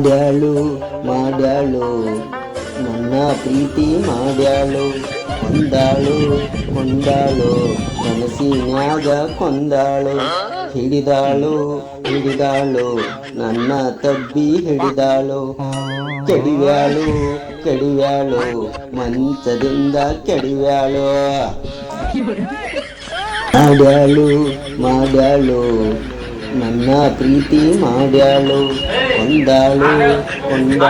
ಮಾಡ್ಯಾಳು ಮಾಡ್ಯಾಳು ನನ್ನ ಪ್ರೀತಿ ಮಾಡ್ಯಾಳು ಕೊಂದಾಳು ಕೊಂದಾಳು ಮನಸ್ಸಿನ್ಯಾಗ ಕೊಂದಾಳು ಹಿಡಿದಾಳು ಹಿಡಿದಾಳು ನನ್ನ ತಬ್ಬಿ ಹಿಡಿದಾಳು ಕೆಡಿವ್ಯಾಳು ಕೆಡಿವ್ಯಾಳು ಮಂಚದಿಂದ ಕೆಡಿವ್ಯಾಳು ಮಾಡ್ಯಾಳು ಮಾಡ್ಯಾಳು ನನ್ನ ಪ್ರೀತಿ ಮಾಡ್ಯಾಳು ಕೊಂದಾಳು ಒಂದ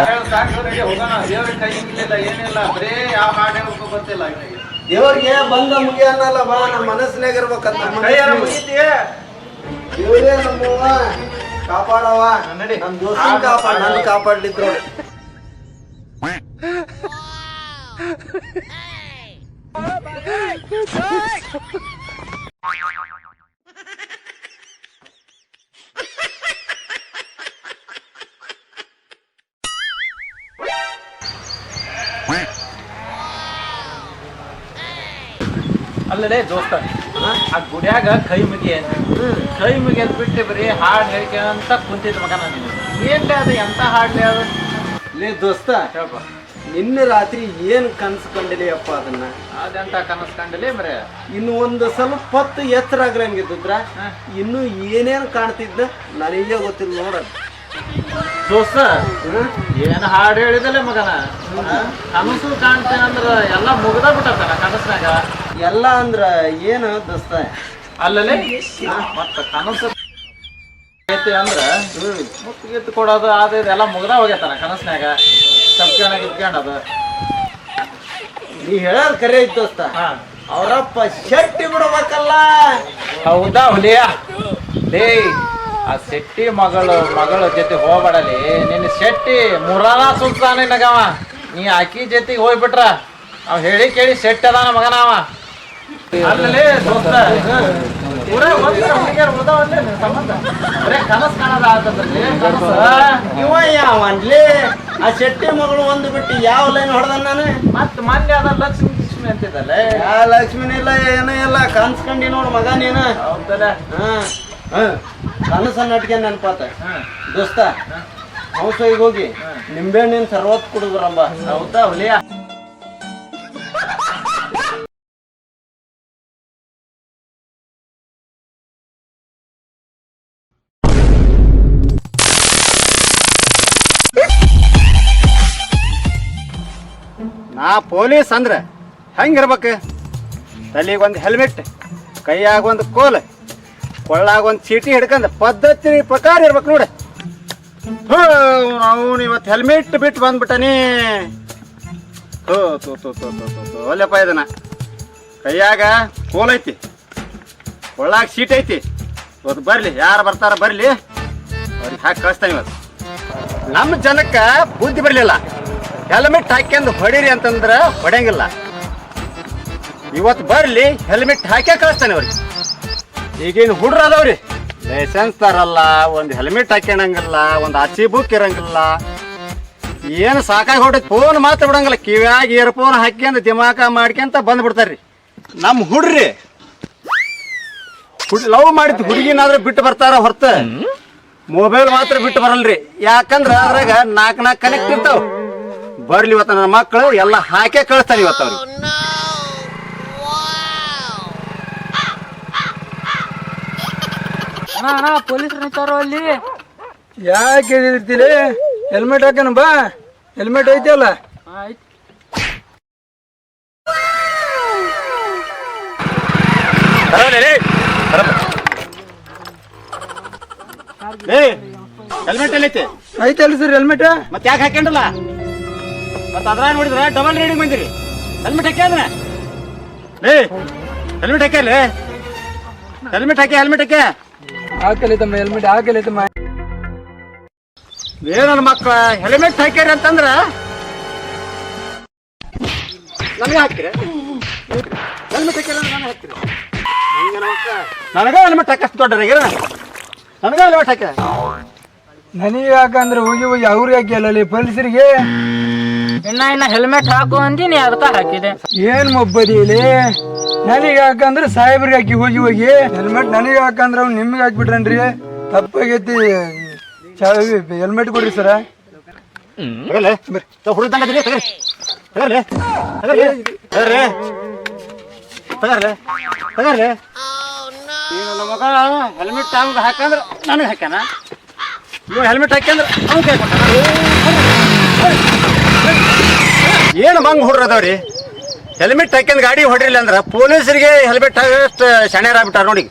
ದೇವ್ರಿಗೆ ಬಂದ ಮುಗಿಯನ್ನಲ್ಲ ಬಾ ನಮ್ಮ ಮನಸ್ಸಿನಾಗ ಇರ್ಬೇಕಂತ ದೇವ್ರೇ ನಮ್ಮವ್ವ. ಕಾಪಾಡವ ನಮ್ ದೋಸ್ತ ಕಾಪಾಡ ನನ್ನ ಕಾಪಾಡ್ಲಿದ್ರು ಅಲ್ಲಲೇ ದೋಸ್ತ ಆ ಗುಡಿಯಾಗ ಕೈ ಮುಗಿ ಅಂತ ಕೈ ಮುಗಿ ಅಂತ ಬಿಟ್ಟು ಬರೀ ಹಾಡ್ ಹೇಳ್ಕೊಂತ ಕುಂತಿದ್ ಮಗನ ನೀನು ಏನ್ರಿ ಅದು ಎಂತ ಹಾಡ್ಲಿ ಅದು? ಲೇ ದೋಸ್ತ ಹೇಳ್ಪ ನಿನ್ನೆ ರಾತ್ರಿ ಏನ್ ಕನಸು ಕಂಡಿಲಿ ಅಪ್ಪ ಅದನ್ನ? ಅದೆಂತ ಕನಸು ಕಂಡಿಲಿ ಮರೆ? ಇನ್ನು ಒಂದು ಸ್ವಲ್ಪ ಹೊತ್ತು ಎತ್ತರ ಆಗ್ಲಂಗಿದ್ರ ಹಾ. ಇನ್ನು ಏನೇನ್ ಕಾಣ್ತಿದ್ದ ನನಗೆ ಗೊತ್ತಿಲ್ಲ ನೋಡ. ದೋಸ್ತ ಏನ್ ಹಾಡು ಹೇಳಿದಲ್ಲ ಮಗನ? ಕನಸು ಕಾಣ್ತೇನೆ ಅಂದ್ರೆ ಎಲ್ಲ ಮುಗ್ದ ಬಿಟ್ಟತನ ಕನಸ್ನಾಗ. ಎಲ್ಲ ಅಂದ್ರ ಏನು ದೋಸ್ತ? ಅಲ್ಲಲೇ? ಮತ್ತ ಕನಸು ಐತಿ ಅಂದ್ರ ಮುತ್ತು ಗಿತ್ತು ಕೊಡೋದು ಅದು ಇದು ಎಲ್ಲ ಮುಗ್ದ ಹೋಗ್ಯತಾರ ಕನಸ್ನ್ಯಾಗ. ಸಬ್ಕಣ ಗಿಬ್ಕೊಂಡದು ನೀ ಹೇಳೋದು ಕರೆ ಐತ್ ದೋಸ್ತ. ಅವರಪ್ಪ ಶೆಟ್ಟಿ ಬಿಡ್ಬೇಕಲ್ಲ. ಹೌದಾ ಹುಲಿಯ? ಲೇ ಆ ಶೆಟ್ಟಿ ಮಗಳು ಮಗಳ ಜೊತೆ ಹೋಗ್ಬೇಡಲಿ. ನಿನ್ನ ಶೆಟ್ಟಿ ಮುರಾನ ಸುಲ್ತಾನ ನಿನಗವ ನೀ ಆಕಿ ಜೊತೆಗೆ ಹೋಗ್ಬಿಟ್ರ. ಅವ್ ಹೇಳಿ ಕೇಳಿ ಶೆಟ್ಟಿ ಅದಾನ ಮಗನ ಇವ ಯಾವನ್ಲಿ ಆ ಶೆಟ್ಟಿ ಮಗಳು ಒಂದು ಬಿಟ್ಟು ಯಾವ ಲೈನ್ ಹೊಡೆದ ನಾನು? ಮತ್ ಮೊನ್ನೆ ಅದ ಲಕ್ಷ್ಮಿ ಲಕ್ಷ್ಮಿ ಅಂತಿದ್ದಲ್ಲ? ಆ ಲಕ್ಷ್ಮಿನ ಇಲ್ಲ ಏನೂ ಇಲ್ಲ ಕನ್ಸ್ಕೊಂಡಿ ನೋಡು ಮಗ ನೀನು. ಕನಸನ್ನ ನಟ್ಗೆ ನೆನ್ಪಾತ. ದೋಸ್ತ ಹೌಸ್ ಹೋಗಿ ನಿಂಬೆಹಣ್ಣಿನ ಸರ್ವತ್ ಕುಡಿದ್ರಂಬ. ಹೌದಾ ಹುಲಿಯ? ನಾ ಪೊಲೀಸ್ ಅಂದ್ರೆ ಹೆಂಗಿರ್ಬೇಕು? ತಲೆಗೆ ಒಂದು ಹೆಲ್ಮೆಟ್ ಕೈಯಾಗ ಒಂದು ಕೋಲ್ ಕೊಳ್ಳಾಗ ಒಂದು ಚೀಟಿ ಹಿಡ್ಕೊಂಡು ಪದ್ಧತಿ ಪ್ರಕಾರ ಇರ್ಬೇಕು ನೋಡಿ. ಅವನು ಇವತ್ತು ಹೆಲ್ಮೆಟ್ ಬಿಟ್ಟು ಬಂದ್ಬಿಟ್ಟನಿ. ಹೋ, ತೋ ತೋ ತೋ ತೋ ತೋ ತೋ ಒಲ್ಲೆಪ್ಪ ಇದನ್ನ. ಕೈಯಾಗ ಕೋಲ್ ಐತಿ, ಕೊಳ್ಳಾಗ ಸೀಟ್ ಐತಿ. ಇವತ್ತು ಬರಲಿ, ಯಾರು ಬರ್ತಾರ ಬರಲಿ. ಅವ್ರಿಗೆ ಹಾಕಿ ಕಳಿಸ್ತಾನೆ ಇವತ್ತು ನಮ್ಮ ಜನಕ್ಕೆ ಬುದ್ಧಿ ಬರಲಿಲ್ಲ. ಹೆಲ್ಮೆಟ್ ಹಾಕ್ಯಂದು ಹೊಡೀರಿ ಅಂತಂದ್ರೆ ಹೊಡೆಯಂಗಿಲ್ಲ. ಇವತ್ತು ಬರಲಿ ಹೆಲ್ಮೆಟ್ ಹಾಕೇ ಕಳಿಸ್ತಾನೆ ಅವ್ರಿಗೆ. ಈಗಿನ ಹುಡ್ರ ಅದಾವ್ರಿ. ಲೈಸೆನ್ಸ್ ತರಲ್ಲ ಒಂದು ಹೆಲ್ಮೆಟ್ ಹಾಕ್ಯಣಂಗಿಲ್ಲ ಒಂದು ಆಚಿ ಬುಕ್ ಇರಂಗಿಲ್ಲ. ಏನು ಸಾಕಾಗಿ ಹೊಡೆದ್ ಫೋನ್ ಮಾತ್ರ ಬಿಡಂಗಿಲ್ಲ. ಕಿವ್ಯಾಗ ಇಯರ್ಫೋನ್ ಹಾಕ್ಯಂದು ದಿಮಾಕ ಮಾಡ್ಕ್ಯಂತ ಬಂದ್ಬಿಡ್ತಾರ್ರಿ. ನಮ್ಮ ಹುಡ್ರಿ ಹುಡ್ ಲವ್ ಮಾಡಿದ ಹುಡುಗಿನಾದ್ರೂ ಬಿಟ್ಟು ಬರ್ತಾರ ಹೊರತು. ಮೊಬೈಲ್ ಮಾತ್ರ ಬಿಟ್ಟು ಬರಲ್ರಿ. ಯಾಕಂದ್ರೆ ಅದ್ರಾಗ ನಾಲ್ಕು ನಾಲ್ಕು ಕನೆಕ್ಟ್ ಇರ್ತಾವ. ಬರ್ಲಿ ಇವತ್ತ ನನ್ನ ಮಕ್ಕಳು ಎಲ್ಲ ಹಾಕೇ ಕಳಿಸ್ತಾರೆ ಇವತ್ತು ಅವ್ರಿಗೆ ಅಣ್ಣ ಅಣ್ಣ ಪೊಲೀಸರು ನಿಂತಾರೋ ಅಲ್ಲಿ. ಯಾಕೆ ಇರ್ತೀರಿ ಹೆಲ್ಮೆಟ್ ಹಾಕೋಣ ಬಾ. ಹೆಲ್ಮೆಟ್ ಐತಿಯಲ್ಲ ಆಯ್ತು ಹೆಲ್ಮೆಟ್ ಐತೆ? ಅಲ್ಲ ಸರ್ ಹೆಲ್ಮೆಟ್. ಮತ್ತೆ ಯಾಕೆ ಹಾಕ್ಯಂಡಲ್ಲ ಮತ್ತೆ ಅದ್ರ ನೋಡಿದ್ರ ಡಬಲ್ ರೀಡಿಂಗ್ ಬಂದಿರಿ. ಹೆಲ್ಮೆಟ್ ಹಾಕ್ಯಾದ್ರ ಏ ಹೆಲ್ಮೆಟ್ ಹಾಕ್ಯಾಲ ಹೆಲ್ಮೆಟ್ ಹಾಕಿ ಹೆಲ್ಮೆಟ್ ಹಾಕಿ. ಹಾಕಲಿ ತಮ್ಮ ಹೆಲ್ಮೆಟ್ ಹಾಕಲಿ ತಮ್ಮ. ಏ ನನ್ನ ಮಕ್ಕಳ ಹೆಲ್ಮೆಟ್ ಹಾಕ್ಯಾರ ಅಂತಂದ್ರ? ನನಗೆ ಹಾಕ್ತೀರ? ಹೆಲ್ಮೆಟ್ ನನಗೆ ಹಾಕ್ತೀರ? ನನಗ ಹೆಲ್ಮೆಟ್ ಹಾಕಷ್ಟು ದೊಡ್ಡ ನನಗ ಹೆಲ್ಮೆಟ್ ಹಾಕ್ಯ ನನಗೆ ಯಾಕಂದ್ರೆ ಹೋಗಿ ಹೋಗಿ ಅವ್ರಿಗೆ ಹಾಕಿ ಅಲ್ಲಲ್ಲಿ ಪೊಲೀಸರಿಗೆ. ಇನ್ನ ಇನ್ನ ಹೆಲ್ಮೆಟ್ ಹಾಕು ಅಂತೀನಿ ಅರ್ಥ ಹಾಕಿದೆ. ಏನ್ ಮೊಬ್ಬದಿ ಇಲ್ಲಿ? ನನಗೆ ಹಾಕಂದ್ರೆ ಸಾಹೇಬ್ರಿಗೆ ಹಾಕಿ ಹೋಗಿ ಹೋಗಿ ಹೆಲ್ಮೆಟ್ ನನಗೆ ಹಾಕಂದ್ರೆ ಅವ್ನು ನಿಮ್ಗೆ ಹಾಕ್ಬಿಟ್ರನ್ರಿ? ತಪ್ಪಾಗೈತಿ. ಹೆಲ್ಮೆಟ್ ಕೊಡ್ರಿ ಸರ. ಮಗ ಹೆಲ್ಮೆಟ್ ಹಾಕಂದ್ರೆ ನನಗೆ ಹಾಕ್ಯಾನ? ಹೆಲ್ಮೆಟ್ ಹಾಕ್ಯಂದ್ರೆ ಅವ್ನು ಕೈ ಏನು ಮಂಗ್ ಹುಡ್ರ ರೀ ಹೆಲ್ಮೆಟ್ ಹಾಕ್ಯಂದ್ ಗಾಡಿ ಹೊಡ್ರಿಲ್ಲ ಅಂದ್ರೆ ಪೊಲೀಸರಿಗೆ ಹೆಲ್ಮೆಟ್ ಹಾಕಷ್ಟು ಶಣ್ಯರ ಆಗ್ಬಿಟ್ಟಾರ ನೋಡಿ.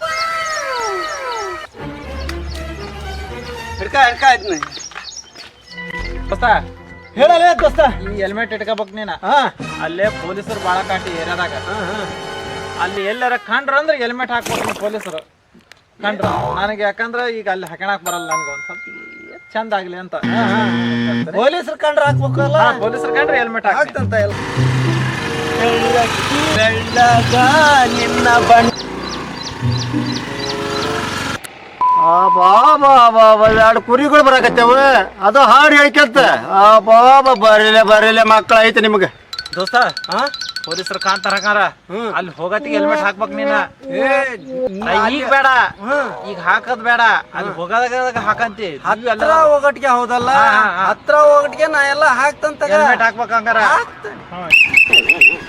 ಹಿಡ್ಕ ದೋಸ್ತ ಹೇಳಲೇ ದೋಸ್ತ. ಈ ಹೆಲ್ಮೆಟ್ ಇಟ್ಕೋಬೇಕು ನೀನ. ಹಾ. ಅಲ್ಲೇ ಪೊಲೀಸರು ಬಾಳ ಕಾಟಿ ಏರಿಯಾದಾಗ. ಅಲ್ಲಿ ಎಲ್ಲಾರ ಕಂಡ್ರ ಅಂದ್ರೆ ಹೆಲ್ಮೆಟ್ ಹಾಕ್ಬೇಕು ಪೊಲೀಸರು. ಕಂಡ್ರ. ನನಗೆ ಯಾಕಂದ್ರೆ ಈಗ ಅಲ್ಲಿ ಹಾಕಣಕ್ ಬರಲ್ಲ ನನಗೆ ಒಂದ್ ಸ್ವಲ್ಪ. ಚಂದ ಆಗ್ಲಿ ಅಂತ. ಪೊಲೀಸರು ಕಂಡ್ರೆ ಹಾಕ್ಬೇಕಲ್ಲ? ಪೊಲೀಸರು ಕಂಡ್ರೆ ಹೆಲ್ಮೆಟ್ ಹಾಕ್ತಂತ ಎಲ್ಲ. ಬೆಳ್ಳಗ ನಿನ್ನ ಬಣ್ಣ ಆ ಬಾಬಾ ಬಾಬಾ ಎರಡು ಕುರಿಗಳು ಬರಾಕತ್ತೇವ. ಅದು ಹಾಡು ಹೇಳ್ಕಂತ ಆ ಬಾಬಾ ಬರೀಲೆ ಬರೀಲೆ ಮಕ್ಕಳ ಐತೆ ನಿಮಗೆ. ದೋಸ್ತ ಪೊಲೀಸರು ಕಾಂತಾರ ಹಂಗಾರ ಅಲ್ಲಿ ಹೋಗತ್ತಿಗೆ ಹೆಲ್ಮೆಟ್ ಹಾಕ್ಬೇಕು ನೀನ ಈಗ ಬೇಡ ಈಗ ಹಾಕದ್ ಬೇಡ ಅಲ್ಲಿ ಹೋಗದಾಗ ಹಾಕಂತಿ ಹತ್ರ ಹೋಗಟ್ಗೆ ಹೌದಲ್ಲ. ಹತ್ರ ಹೋಗಟ್ಗೆ ನಾ ಎಲ್ಲ ಹಾಕ್ತಂತ ಹೆಲ್ಮೆಟ್ ಹಾಕ್ಬೇಕು ಹಂಗಾರ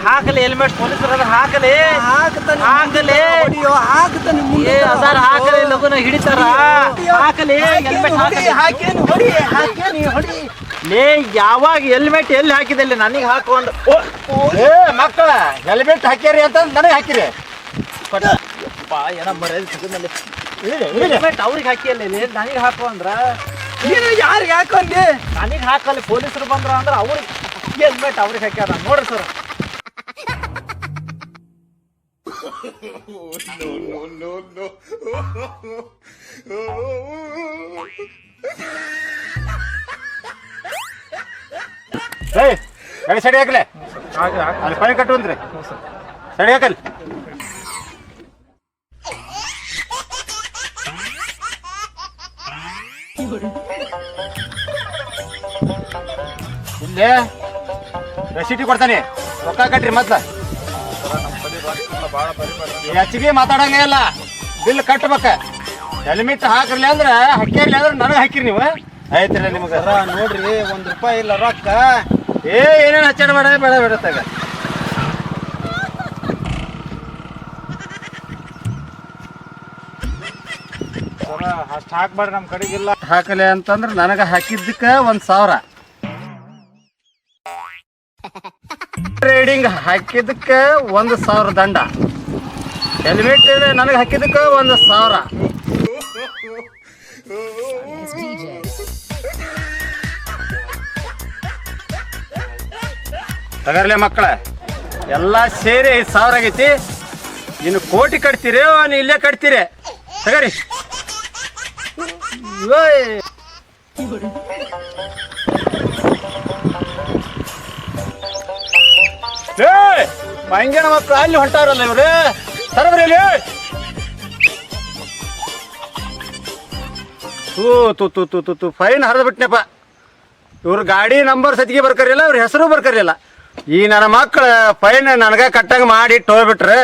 ಹಾಕಲಿ ಹೆಲ್ಮೆಟ್ ಪೊಲೀಸರು ಹಾಕಲಿ ಹಾಕ್ತಾನೆ ಹಾಕಲಿ ಹಾಕ್ತಾನೆ ಮುಂದೆ ಅದಾರ ಹಾಕಲಿ ಲಗುನ ಹಿಡಿತಾರ ಹಾಕಲಿ ಹೆಲ್ಮೆಟ್ ಹಾಕಲಿ ಹಾಕೇನು ಹೊಡಿ ಹಾಕೇನು ಹೊಡಿ ಲೇ ಯಾವಾಗ ಹೆಲ್ಮೆಟ್ ಎಲ್ಲಿ ಹಾಕಿದಲ್ಲಿ ನನಗೆ ಹಾಕೊಂಡು ಏ ಮಕ್ಕಳ ಹೆಲ್ಮೆಟ್ ಹಾಕ್ಯಾರಿ ಅಂತ ನನಗೆ ಹಾಕಿರಿ. ಏನ ಮರ್ಯಾದೆ ಹೆಲ್ಮೆಟ್ ಅವ್ರಿಗೆ ಹಾಕಿಯಲ್ಲ ನನಗೆ ಹಾಕು ಅಂದ್ರ? ನೀನು ಯಾರಿಗೆ ಹಾಕೊಂಡಿ ನನಗೆ ಹಾಕಲ್ಲ ಪೊಲೀಸರು ಬಂದ್ರ ಅಂದ್ರೆ ಅವ್ರಿಗೆ ಹೆಲ್ಮೆಟ್ ಅವ್ರಿಗೆ ಹಾಕ್ಯಾರ. ನೋಡ್ರಿ ಸರ್. ಏಯ್ ಸಡಿ ಹಾಕಲೆ ಅಲ್ಲಿ ಸಡಿ ಇಲ್ಲೇ ರೆಸಿಟಿ ಕೊಡ್ತಾನೆ. ರೊಕ್ಕ ಕಟ್ರಿ ಮೊದ್ಲ. ಹೆಚ್ಚಿಗೆ ಮಾತಾಡಂಗೇ ಇಲ್ಲ. ಬಿಲ್ ಕಟ್ಬೇಕ. ಹೆಲ್ಮೆಟ್ ಹಾಕಿರ್ಲಿ ಅಂದ್ರೆ ಹಕ್ಕಿರ್ಲಿ ಅಂದ್ರೆ ನನಗೆ ಹಾಕಿರಿ ನೀವು. ಆಯ್ತಿರ ನಿಮ್ಗೆ. ನೋಡ್ರಿ, ಒಂದ್ ರೂಪಾಯಿ ಇಲ್ಲ ರೊಕ್ಕ. ಏ ಏನೇನು ಹಚ್ಚಾಡ ಬೇಡ ಬೇಡ ಬೇಡ ತಗ ಅಷ್ಟು ಹಾಕ್ಬೇಡ್ರಿ ನಮ್ಮ ಕಡೆಗಿಲ್ಲ. ಹಾಕಲೆ ಅಂತಂದ್ರೆ ನನಗೆ ಹಾಕಿದ್ದಕ್ಕೆ ಒಂದು ಸಾವಿರ. ಟ್ರೇಡಿಂಗ್ ಹಾಕಿದ್ದಕ್ಕೆ ಒಂದು ಸಾವಿರ ದಂಡ. ಹೆಲ್ಮೆಟ್ ನನಗೆ ಹಾಕಿದ್ದಕ್ಕೆ ಒಂದು ಸಾವಿರ. ತಗರ್ಲೆ ಮಕ್ಕಳ, ಎಲ್ಲ ಸೇರಿ ಐದು ಸಾವಿರ ಆಗೈತಿ. ಇನ್ನು ಕೋಟಿ ಕಟ್ತೀರಿ ನೀನು ಇಲ್ಲೇ ಕಟ್ತೀರಿ. ತಗರಿ. ಮಂಗ್ಯನ ಮಕ್ಕಳು ಅಲ್ಲಿ ಹೊಂಟಾರಲ್ಲ ಇವ್ರೆ? ತರಬ್ರಿ ತೂ, ತು ತು ತು ತು ತು, ಫೈನ್ ಹರಿದು ಬಿಟ್ನಪ್ಪ ಇವ್ರ ಗಾಡಿ ನಂಬರ್ ಸತಿಗೆ ಬರ್ಕರಿಲ್ಲ, ಇವ್ರ ಹೆಸರು ಬರ್ಕರಿಲ್ಲ. ಈ ನನ್ನ ಮಕ್ಕಳು ಫೈನ್ ನನಗೆ ಕಟ್ಟಂಗೆ ಮಾಡಿ ಹೋಗ್ಬಿಟ್ರೆ.